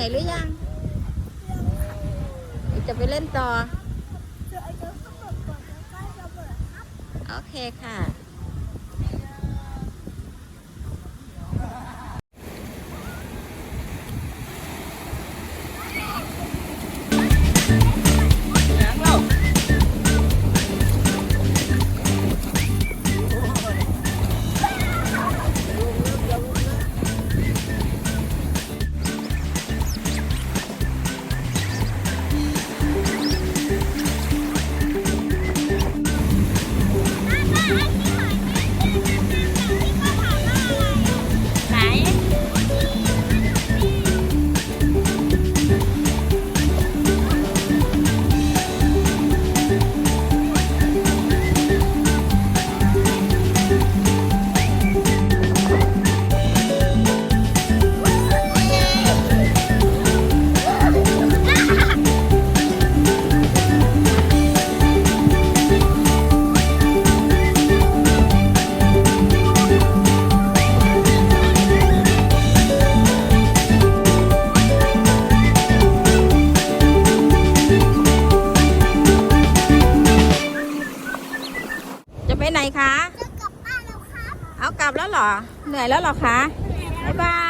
นื่อยหรือยังจะไปเล่นต่อ โอเคค่ะ จะไปไหนคะ จะกลับบ้านแล้วครับ เอากลับแล้วเหรอ เหนื่อยแล้วเหรอคะ บ๊ายบาย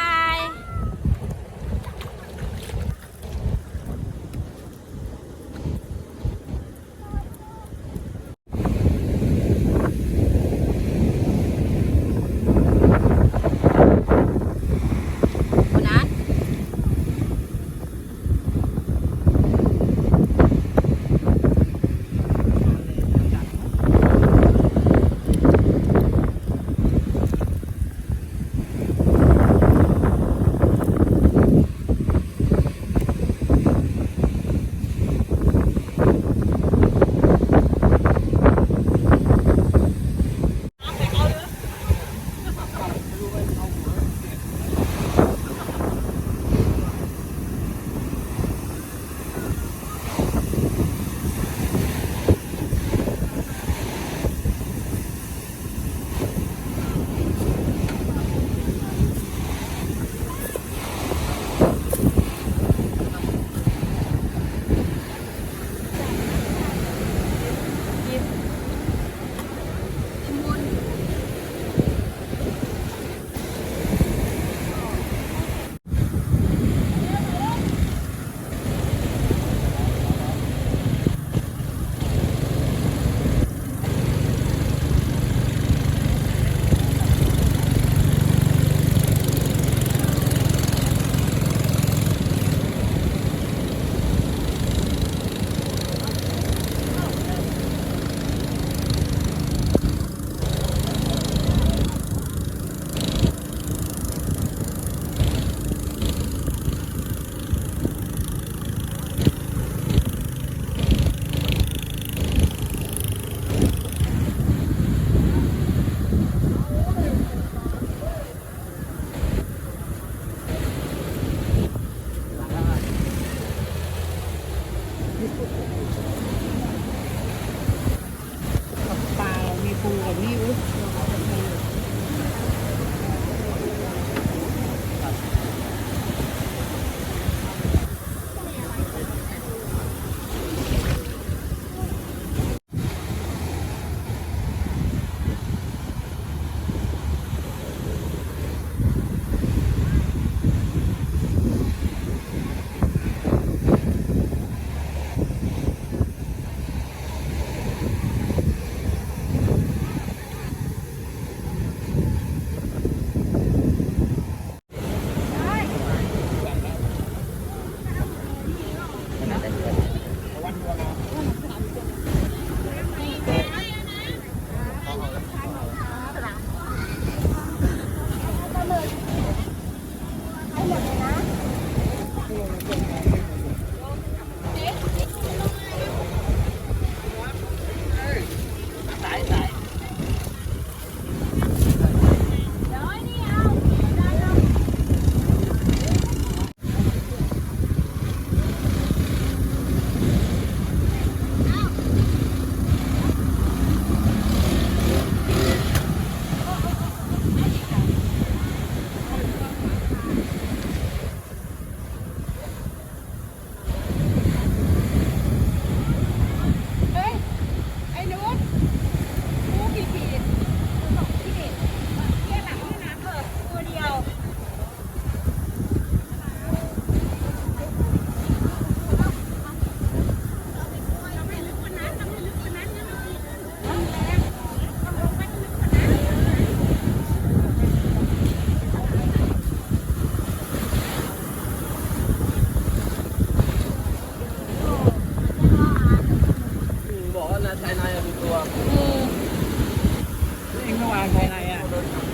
างภายในอะ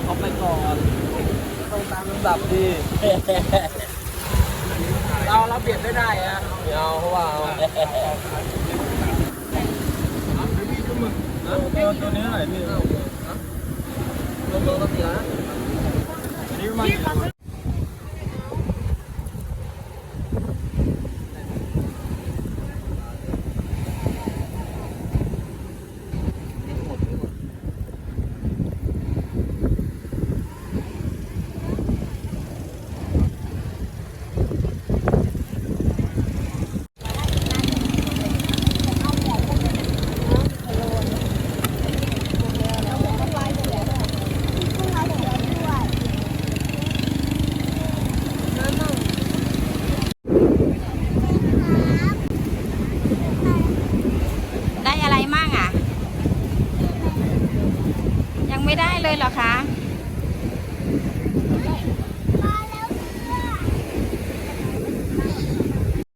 เอาไปก่อนต้องตามลำดับดีเราเราเปลี่ยนไม่ได้อะเอาเพราะว่าตัวนี้หน่อยพี่ลงลงตัวนี้น